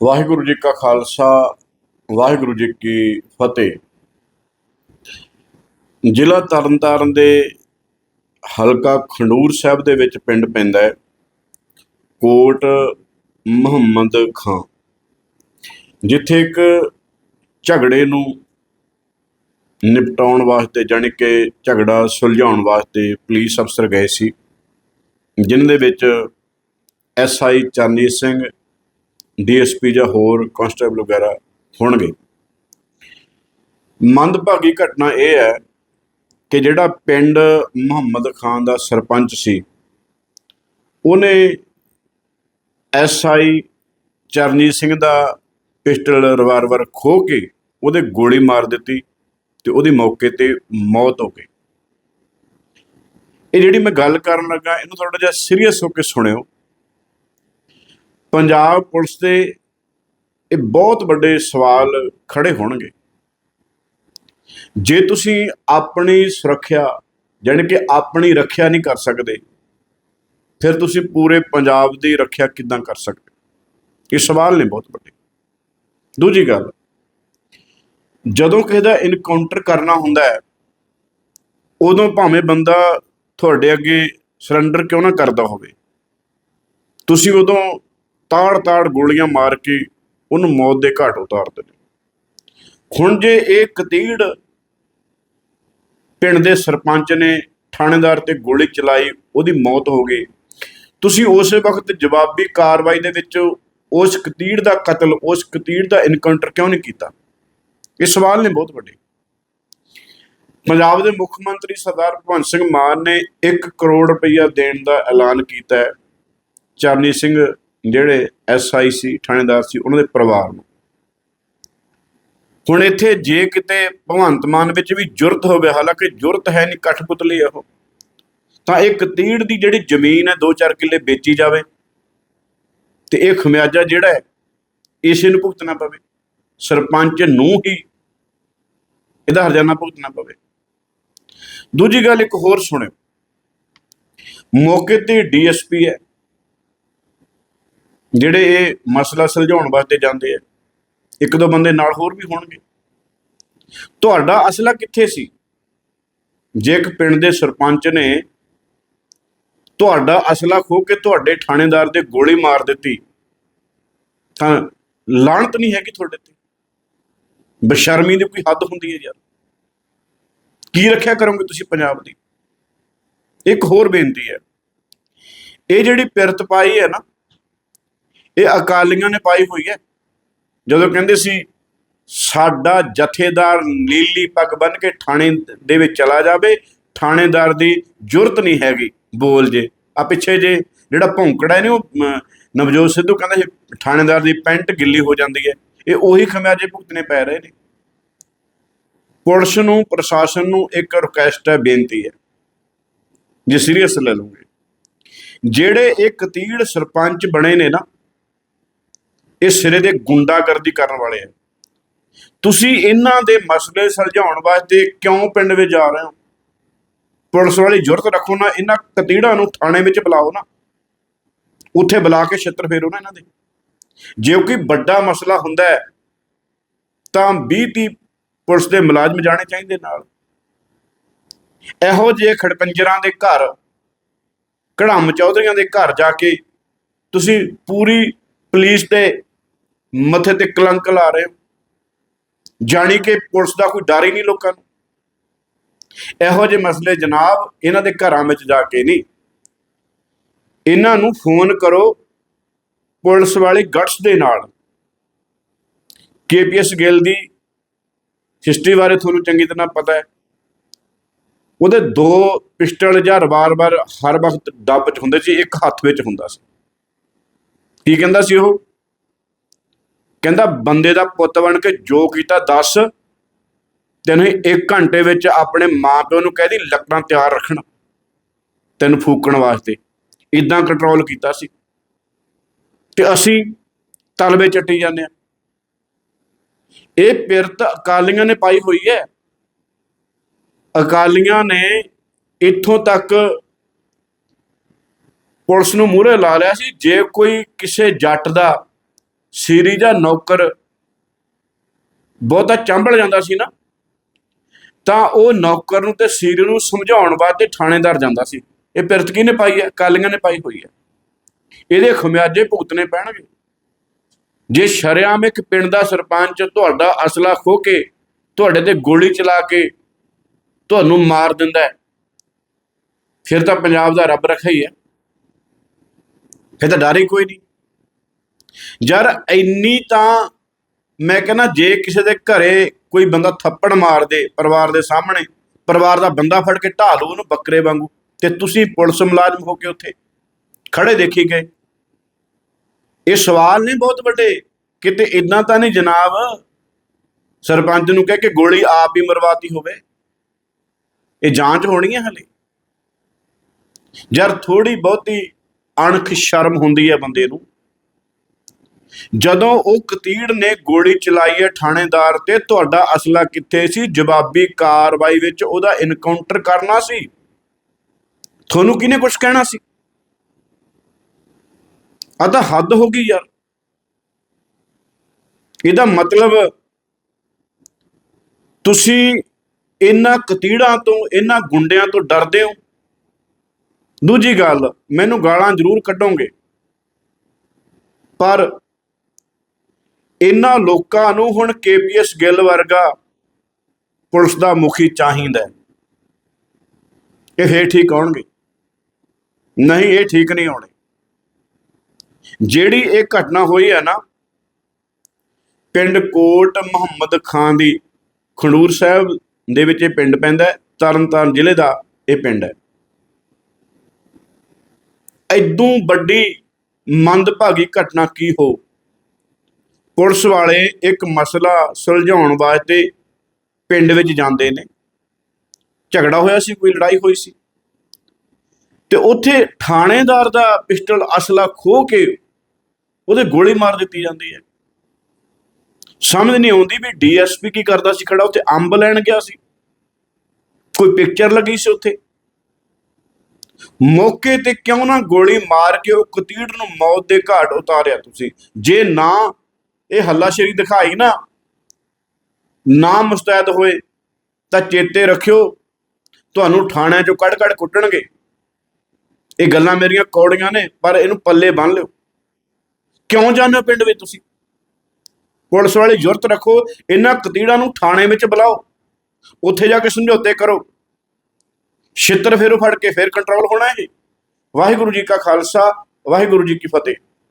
ਵਾਹਿਗੁਰੂ ਜੀ ਕਾ ਖਾਲਸਾ, ਵਾਹਿਗੁਰੂ ਜੀ ਕੀ ਫਤਿਹ। ਜ਼ਿਲ੍ਹਾ ਤਰਨਤਾਰਨ ਦੇ ਹਲਕਾ ਖੰਡੂਰ ਸਾਹਿਬ ਦੇ ਵਿੱਚ ਪਿੰਡ ਪੈਂਦਾ ਹੈ, ਕੋਟ ਮੁਹੰਮਦ ਖਾਂ, ਜਿੱਥੇ ਇੱਕ ਝਗੜੇ ਨੂੰ ਨਿਪਟਾਉਣ ਵਾਸਤੇ ਜਾਣੀ ਕਿ ਝਗੜਾ ਸੁਲਝਾਉਣ ਵਾਸਤੇ ਪੁਲਿਸ ਅਫਸਰ ਗਏ ਸੀ, ਜਿਨ੍ਹਾਂ ਦੇ ਵਿੱਚ ਐਸਆਈ ਚਰਨਜੀਤ ਸਿੰਘ ਡੀਐਸਪੀ ਜਾਂ ਹੋਰ ਕਾਂਸਟੇਬਲ ਵਗੈਰਾ ਹੋਣਗੇ। ਮੰਦਭਾਗੀ ਘਟਨਾ ਇਹ ਹੈ ਕਿ ਜਿਹੜਾ ਪਿੰਡ ਮੁਹੰਮਦ ਖਾਨ ਦਾ ਸਰਪੰਚ ਸੀ, ਉਹਨੇ ਐਸਆਈ ਚਰਨਜੀਤ ਸਿੰਘ ਦਾ ਪਿਸਟਲ, ਰਿਵਾਲਵਰ ਖੋ ਕੇ ਉਹਦੇ ਗੋਲੀ ਮਾਰ ਦਿੱਤੀ ਤੇ ਉਹਦੀ ਮੌਕੇ ਤੇ ਮੌਤ ਹੋ ਗਈ। ਇਹ ਜਿਹੜੀ ਮੈਂ ਗੱਲ ਕਰਨ ਲੱਗਾ, ਇਹਨੂੰ ਥੋੜਾ ਜਿਹਾ ਸੀਰੀਅਸ ਹੋ ਕੇ ਸੁਣਿਓ। ਪੰਜਾਬ ਪੁਲਿਸ ਦੇ ਇਹ ਬਹੁਤ ਵੱਡੇ ਸਵਾਲ ਖੜੇ ਹੋਣਗੇ। ਜੇ ਤੁਸੀਂ ਆਪਣੀ ਸੁਰੱਖਿਆ, ਜਾਣੀ ਕਿ ਆਪਣੀ ਰੱਖਿਆ ਨਹੀਂ ਕਰ ਸਕਦੇ, ਫਿਰ ਤੁਸੀਂ ਪੂਰੇ ਪੰਜਾਬ ਦੀ ਰੱਖਿਆ ਕਿੱਦਾਂ ਕਰ ਸਕਦੇ? ਇਹ ਸਵਾਲ ਨੇ ਬਹੁਤ ਵੱਡੇ। ਦੂਜੀ ਗੱਲ, ਜਦੋਂ ਕਿਸੇ ਦਾ ਇਨਕਾਊਂਟਰ ਕਰਨਾ ਹੁੰਦਾ ਹੈ, ਉਦੋਂ ਭਾਵੇਂ ਬੰਦਾ ਤੁਹਾਡੇ ਅੱਗੇ ਸਰੈਂਡਰ ਕਿਉਂ ਨਾ ਕਰਦਾ ਹੋਵੇ, ਤੁਸੀਂ ਉਦੋਂ ਤਾੜ-ਤਾੜ ਗੋਲੀਆਂ ਮਾਰ ਕੇ ਉਹਨੂੰ ਮੌਤ ਦੇ ਘਾਟ ਉਤਾਰਦੇ ਨੇ ਹੁਣ ਜੇ ਇਹ ਕਤੀੜ ਪਿੰਡ ਦੇ ਸਰਪੰਚ ਨੇ ਥਾਣੇਦਾਰ ਤੇ ਗੋਲੀ ਚਲਾਈ, ਉਹਦੀ ਮੌਤ ਹੋ ਗਈ। ਤੁਸੀਂ ਉਸੇ ਵਕਤ ਜਵਾਬੀ ਕਾਰਵਾਈ ਦੇ ਵਿੱਚ ਉਸ ਕਤੀੜ ਦਾ ਕਤਲ, ਉਸ ਕਤੀੜ ਦਾ ਇਨਕਾਊਂਟਰ ਕਿਉਂ ਨਹੀਂ ਕੀਤਾ? ਇਹ ਸਵਾਲ ਨੇ ਬਹੁਤ ਵੱਡੇ। ਪੰਜਾਬ ਦੇ ਮੁੱਖ ਮੰਤਰੀ ਸਰਦਾਰ ਭਗਵੰਤ ਸਿੰਘ ਮਾਨ ਨੇ 1 ਕਰੋੜ ਰੁਪਈਆ ਦੇਣ ਦਾ ਐਲਾਨ ਕੀਤਾ ਹੈ। ਚਰਨੀ ਸਿੰਘ ਜਿਹੜੇ ਐਸਆਈਸੀ ਥਾਣੇਦਾਰ ਸੀ, ਉਹਨਾਂ ਦੇ ਪਰਿਵਾਰ ਨੂੰ। ਹੁਣ ਇੱਥੇ ਜੇ ਕਿਤੇ ਭਗਵੰਤ ਮਾਨ ਵਿੱਚ ਵੀ ਜੁਰਤ ਹੋਵੇ, ਹਾਲਾਂਕਿ ਜੁਰਤ ਹੈ ਨਹੀਂ ਕਠਪੁਤਲੀ ਉਹ ਤਾਂ ਇਹ ਕਤੀੜ ਦੀ ਜਿਹੜੀ ਜ਼ਮੀਨ ਹੈ 2-4 ਕਿੱਲੇ ਵੇਚੀ ਜਾਵੇ, ਤੇ ਇਹ ਖਮਿਆਜਾ ਜਿਹੜਾ ਹੈ, ਇਸੇ ਨੂੰ ਭੁਗਤਣਾ ਪਵੇ। ਸਰਪੰਚ ਨੂੰ ਹੀ ਇਹਦਾ ਹਰਜਾਨਾ ਭੁਗਤਣਾ ਪਵੇ। ਦੂਜੀ ਗੱਲ ਇੱਕ ਹੋਰ ਸੁਣਿਓ। ਮੌਕੇ ਤੇ ਡੀਐਸਪੀ ਹੈ। ਜਿਹੜੇ ਇਹ ਮਸਲਾ ਸੁਲਝਾਉਣ ਵਾਸਤੇ ਜਾਂਦੇ ਆ, ਇੱਕ ਦੋ ਬੰਦੇ ਨਾਲ ਹੋਰ ਵੀ ਹੋਣਗੇ। ਤੁਹਾਡਾ ਅਸਲਾ ਕਿੱਥੇ ਸੀ? ਜੇ ਇੱਕ ਪਿੰਡ ਦੇ ਸਰਪੰਚ ਨੇ ਤੁਹਾਡਾ ਅਸਲਾ ਖੋ ਕੇ ਤੁਹਾਡੇ ਥਾਣੇਦਾਰ ਦੇ ਗੋਲੀ ਮਾਰ ਦਿੱਤੀ, ਤਾਂ ਲਾਣਤ ਨਹੀਂ ਹੈਗੀ ਤੁਹਾਡੇ ਤੇ। ਬਸ਼ਰਮੀ ਦੀ ਕੋਈ ਹੱਦ ਹੁੰਦੀ ਹੈ ਯਾਰ। ਕੀ ਰੱਖਿਆ ਕਰੋਗੇ ਤੁਸੀਂ ਪੰਜਾਬ ਦੀ? ਇੱਕ ਹੋਰ ਬੇਨਤੀ ਹੈ। ਇਹ ਜਿਹੜੀ ਪਿਰਤ ਪਾਈ ਹੈ ਨਾ ਇਹ ਅਕਾਲੀਆਂ ਨੇ ਪਾਈ ਹੋਈ ਹੈ। ਜਦੋਂ ਕਹਿੰਦੇ ਸੀ, ਸਾਡਾ ਜਥੇਦਾਰ ਨੀਲੀ ਪੱਗ ਬੰਨ ਕੇ ਥਾਣੇ ਦੇ ਵਿੱਚ ਚਲਾ ਜਾਵੇ, ਥਾਣੇਦਾਰ ਦੀ ਜੁਰਤ ਨਹੀਂ ਹੈਗੀ। ਬੋਲ ਜੇ। ਆ ਪਿੱਛੇ ਜੇ, ਜਿਹੜਾ ਭੌਂਕੜਾ ਨੇ, ਉਹ ਨਵਜੋਤ ਸਿੱਧੂ ਕਹਿੰਦਾ ਸੀ, ਥਾਣੇਦਾਰ ਦੀ ਪੈਂਟ ਗਿੱਲੀ ਹੋ ਜਾਂਦੀ ਹੈ। ਇਹ ਉਹੀ ਖਮਿਆਜੇ ਭੁਗਤਣੇ ਪੈ ਰਹੇ ਨੇ। ਪੁਲਿਸ ਨੂੰ, ਪ੍ਰਸ਼ਾਸਨ ਨੂੰ ਇੱਕ ਰਿਕੁਐਸਟ ਹੈ, ਬੇਨਤੀ ਹੈ। ਜੇ ਸੀਰੀਅਸ ਲੈ ਲਓਗੇ। ਜਿਹੜੇ ਇਹ ਕਤੀੜ ਸਰਪੰਚ ਬਣੇ ਨੇ ਨਾ ਇਹ ਸਿਰੇ ਦੇ ਗੁੰਡਾਗਰਦੀ ਕਰਨ ਵਾਲੇ ਆ। ਤੁਸੀਂ ਇਹਨਾਂ ਦੇ ਮਸਲੇ ਸੁਲਝਾਉਣ ਵਾਸਤੇ ਕਿਉਂ ਪਿੰਡ ਵਿੱਚ ਜਾ ਰਹੇ ਹੋ? ਪੁਲਿਸ ਵਾਲੀ ਜੁਰਤ ਰੱਖੋ ਨਾ, ਇਹਨਾਂ ਕਤੀੜਾਂ ਨੂੰ ਥਾਣੇ ਵਿੱਚ ਬੁਲਾਓ ਨਾ। ਉੱਥੇ ਬੁਲਾ ਕੇ ਛਿੱਤਰ ਫੇਰੋ ਨਾ ਇਹਨਾਂ ਦੇ। ਜੇ ਕੋਈ ਵੱਡਾ ਮਸਲਾ ਹੁੰਦਾ ਹੈ, ਤਾਂ 20 30 ਪੁਲਿਸ ਦੇ ਮੁਲਾਜ਼ਮ ਜਾਣੇ ਚਾਹੀਦੇ ਨਾਲ। ਇਹੋ ਜਿਹੇ ਖੜਪੰਜਰਾਂ ਦੇ ਘਰ ਕੜਮ ਚੌਧਰੀਆਂ ਦੇ ਘਰ ਜਾ ਕੇ ਤੁਸੀਂ ਪੂਰੀ ਪੁਲਿਸ ਦੇ ਮੱਥੇ ਤੇ ਕਲੰਕ ਲਾ ਰਹੇ ਹੋ। ਜਾਣੀ ਕਿ ਪੁਲਿਸ ਦਾ ਕੋਈ ਡਰ ਹੀ ਨਹੀਂ ਲੋਕਾਂ ਨੂੰ। ਇਹੋ ਜਿਹੇ ਮਸਲੇ ਜਨਾਬ ਇਹਨਾਂ ਦੇ ਘਰਾਂ ਵਿੱਚ ਜਾ ਕੇ ਨਹੀਂ। ਇਹਨਾਂ ਨੂੰ ਫੋਨ ਕਰੋ ਪੁਲਿਸ ਵਾਲੇ ਗਟਸ ਦੇ ਨਾਲ। ਕੇਪੀਐਸ ਗਿੱਲ ਦੀ ਹਿਸਟਰੀ ਬਾਰੇ ਤੁਹਾਨੂੰ ਚੰਗੀ ਤਰ੍ਹਾਂ ਪਤਾ ਹੈ। ਉਹਦੇ ਦੋ ਪਿਸਟਲ ਜਾਂ ਰਵਾਰ ਵਾਰ ਹਰ ਵਕਤ ਡੱਬ 'ਚ ਹੁੰਦੇ ਸੀ, ਇੱਕ ਹੱਥ ਵਿੱਚ ਹੁੰਦਾ ਸੀ। ਕੀ ਕਹਿੰਦਾ ਸੀ ਉਹ? ਕਹਿੰਦਾ ਬੰਦੇ ਦਾ ਪੁੱਤ ਬਣ ਕੇ ਜੋ ਕੀਤਾ ਦੱਸ ਤੈਨੂੰ 1 ਘੰਟੇ ਵਿੱਚ ਆਪਣੇ ਮਾਪਿਓ ਨੂੰ ਕਹਿ ਦੀ ਲੱਕੜਾਂ ਤਿਆਰ ਰੱਖਣ, ਤੈਨੂੰ ਫੂਕਣ ਵਾਸਤੇ। ਇਦਾਂ ਕੰਟਰੋਲ ਕੀਤਾ ਸੀ। ਤੇ ਅਸੀਂ ਤਲਵੇ ਚੱਟੀ ਜਾਂਦੇ ਆ ਇਹ ਪਿਰਤ ਅਕਾਲੀਆਂ ਨੇ ਪਾਈ ਹੋਈ ਹੈ। ਅਕਾਲੀਆਂ ਨੇ ਇੱਥੋਂ ਤੱਕ ਪੁਲਿਸ ਨੂੰ ਮੂਹਰੇ ਲਾ ਲਿਆ ਸੀ। ਜੇ ਕੋਈ ਕਿਸੇ ਜੱਟ ਦਾ ਸੀਰੀ ਜਾਂ ਨੌਕਰ ਬਹੁਤਾ ਚੰਬਲ ਜਾਂਦਾ ਸੀ ਨਾ, ਤਾਂ ਉਹ ਨੌਕਰ ਨੂੰ ਤੇ ਸੀਰੀ ਨੂੰ ਸਮਝਾਉਣ ਵਾਸਤੇ ਥਾਣੇਦਾਰ ਜਾਂਦਾ ਸੀ। ਇਹ ਪਿਰਤ ਕਿਹਨੇ ਪਾਈ ਹੈ? ਕਾਲੀਆਂ ਨੇ ਪਾਈ ਹੋਈ ਹੈ। ਇਹਦੇ ਖਮਿਆਜੇ ਭੁਗਤਣੇ ਪੈਣਗੇ। ਜੇ ਸ਼ਰਿਆਮ ਇੱਕ ਪਿੰਡ ਦਾ ਸਰਪੰਚ ਤੁਹਾਡਾ ਅਸਲਾ ਖੋ ਕੇ ਤੁਹਾਡੇ ਤੇ ਗੋਲੀ ਚਲਾ ਕੇ ਤੁਹਾਨੂੰ ਮਾਰ ਦਿੰਦਾ ਹੈ, ਫਿਰ ਤਾਂ ਪੰਜਾਬ ਦਾ ਰੱਬ ਰੱਖਾ ਹੀ ਹੈ। ਫਿਰ ਤਾਂ ਡਰ ਹੀ ਕੋਈ ਨਹੀਂ। ਯਾਰ ਇੰਨੀ ਤਾਂ ਮੈਂ ਕਹਿੰਦਾ ਜੇ ਕਿਸੇ ਦੇ ਘਰੇ ਕੋਈ ਬੰਦਾ ਥੱਪੜ ਮਾਰ ਦੇ ਪਰਿਵਾਰ ਦੇ ਸਾਹਮਣੇ, ਪਰਿਵਾਰ ਦਾ ਬੰਦਾ ਫੜ ਕੇ ਢਾਹ ਲਓ ਉਹਨੂੰ ਬੱਕਰੇ ਵਾਂਗੂ ਤੇ ਤੁਸੀਂ ਪੁਲਿਸ ਮੁਲਾਜ਼ਮ ਹੋ ਕੇ ਉੱਥੇ ਖੜੇ ਦੇਖੀ ਗਏ। ਇਹ ਸਵਾਲ ਨੇ ਬਹੁਤ ਵੱਡੇ, ਕਿਤੇ ਇਦਾਂ ਤਾਂ ਨਹੀਂ ਜਨਾਬ ਸਰਪੰਚ ਨੂੰ ਕਹਿ ਕੇ ਗੋਲੀ ਆਪ ਹੀ ਮਰਵਾਤੀ ਹੋਵੇ। ਇਹ ਜਾਂਚ ਹੋਣੀ ਹੈ ਹਲੇ। ਯਾਰ ਥੋੜੀ ਬਹੁਤੀ ਅਣਖ ਸ਼ਰਮ ਹੁੰਦੀ ਹੈ ਬੰਦੇ ਨੂੰ। ਜਦੋਂ ਉਹ ਕਤੀੜ ਨੇ ਗੋਲੀ ਚਲਾਈ ਹੈ ਥਾਣੇਦਾਰ ਤੇ, ਤੁਹਾਡਾ ਅਸਲਾ ਕਿੱਥੇ ਸੀ? ਜਵਾਬੀ ਕਾਰਵਾਈ ਵਿੱਚ ਉਹਦਾ ਇਨਕਾਊਂਟਰ ਕਰਨਾ ਸੀ। ਤੁਹਾਨੂੰ ਕਿਹਨੇ ਕੁਝ ਕਹਿਣਾ ਸੀ? ਆ ਤਾਂ ਹੱਦ ਹੋ ਗਈ ਯਾਰ। ਇਹਦਾ ਮਤਲਬ ਤੁਸੀਂ ਇਹਨਾਂ ਕਤੀੜਾਂ ਤੋਂ, ਇਹਨਾਂ ਗੁੰਡਿਆਂ ਤੋਂ ਡਰਦੇ ਹੋ? ਦੂਜੀ ਗੱਲ, ਮੈਨੂੰ ਗਾਲਾਂ ਜ਼ਰੂਰ ਕੱਢੋਗੇ। ਪਰ ਇਹਨਾਂ ਲੋਕਾਂ ਨੂੰ ਹੁਣ ਕੇਪੀਐਸ ਗਿੱਲ ਵਰਗਾ ਪੁਲਿਸ ਦਾ ਮੁਖੀ ਚਾਹੀਦਾ ਇਹ ਫੇਰ ਠੀਕ ਆਉਣਗੇ ਨਹੀਂ, ਇਹ ਠੀਕ ਨਹੀਂ ਆਉਣੇ ਜਿਹੜੀ ਇਹ ਘਟਨਾ ਹੋਈ ਹੈ ਨਾ, ਪਿੰਡ ਕੋਟ ਮੁਹੰਮਦ ਖਾਨ ਦੀ ਖੰਡੂਰ ਸਾਹਿਬ ਦੇ ਵਿੱਚ ਇਹ ਪਿੰਡ ਪੈਂਦਾ ਹੈ, ਤਰਨਤਾਰਨ ਜ਼ਿਲ੍ਹੇ ਦਾ ਇਹ ਪਿੰਡ ਹੈ। ਐਦੋਂ ਵੱਡੀ ਮੰਦਭਾਗੀ ਘਟਨਾ ਕੀ ਹੋ ਪੁਲਿਸ ਵਾਲੇ ਇੱਕ ਮਸਲਾ ਸੁਲਝਾਉਣ ਵਾਸਤੇ ਪਿੰਡ ਵਿੱਚ ਜਾਂਦੇ ਨੇ। ਝਗੜਾ ਹੋਇਆ ਸੀ, ਕੋਈ ਲੜਾਈ ਹੋਈ ਸੀ। ਤੇ ਉੱਥੇ ਥਾਣੇਦਾਰ ਦਾ ਪਿਸਟਲ ਅਸਲਾ ਖੋ ਕੇ ਉਹਦੇ ਗੋਲੀ ਮਾਰ ਦਿੱਤੀ ਜਾਂਦੀ ਹੈ। ਸਮਝ ਨਹੀਂ ਆਉਂਦੀ ਵੀ ਡੀਐਸਪੀ ਕੀ ਕਰਦਾ ਸੀ, ਖੜਾ ਉੱਥੇ ਅੰਬ ਲੈਣ ਗਿਆ ਸੀ। ਕੋਈ ਪਿਕਚਰ ਲੱਗੀ ਸੀ ਉੱਥੇ? ਮੌਕੇ ਤੇ ਕਿਉਂ ਨਾ ਗੋਲੀ ਮਾਰ ਕੇ ਉਹ ਕਤੀੜ ਨੂੰ ਮੌਤ ਦੇ ਘਾਟ ਉਤਾਰਿਆ ਤੁਸੀਂ? ਜੇ ਨਾ ਇਹ ਹੱਲਾਸ਼ੇਰੀ ਦਿਖਾਈ ਨਾ ਨਾ ਮੁਸਤੈਦ ਹੋਏ, ਤਾਂ ਚੇਤੇ ਰੱਖਿਓ, ਤੁਹਾਨੂੰ ਥਾਣਿਆਂ ਚੋਂ ਕੱਢ ਕੱਢ ਕੁੱਟਣਗੇ। ਇਹ ਗੱਲਾਂ ਮੇਰੀਆਂ ਕੌੜੀਆਂ ਨੇ, ਪਰ ਇਹਨੂੰ ਪੱਲੇ ਬੰਨ ਲਿਓ। ਕਿਉਂ ਜਾਂਦੇ ਹੋ ਪਿੰਡ ਵਿੱਚ ਤੁਸੀਂ? ਪੁਲਿਸ ਵਾਲੇ ਜ਼ਰੂਰਤ ਰੱਖੋ, ਇਹਨਾਂ ਕਤੀੜਾਂ ਨੂੰ ਥਾਣੇ ਵਿੱਚ ਬੁਲਾਓ। ਉੱਥੇ ਜਾ ਕੇ ਸਮਝੌਤੇ ਕਰੋ। ਛਿੱਤਰ ਫੇਰੋ ਫੜ ਕੇ ਫੇਰ ਕੰਟਰੋਲ ਹੋਣਾ ਇਹ। ਵਾਹਿਗੁਰੂ ਜੀ ਕਾ ਖਾਲਸਾ, ਵਾਹਿਗੁਰੂ ਜੀ ਕੀ ਫਤਿਹ।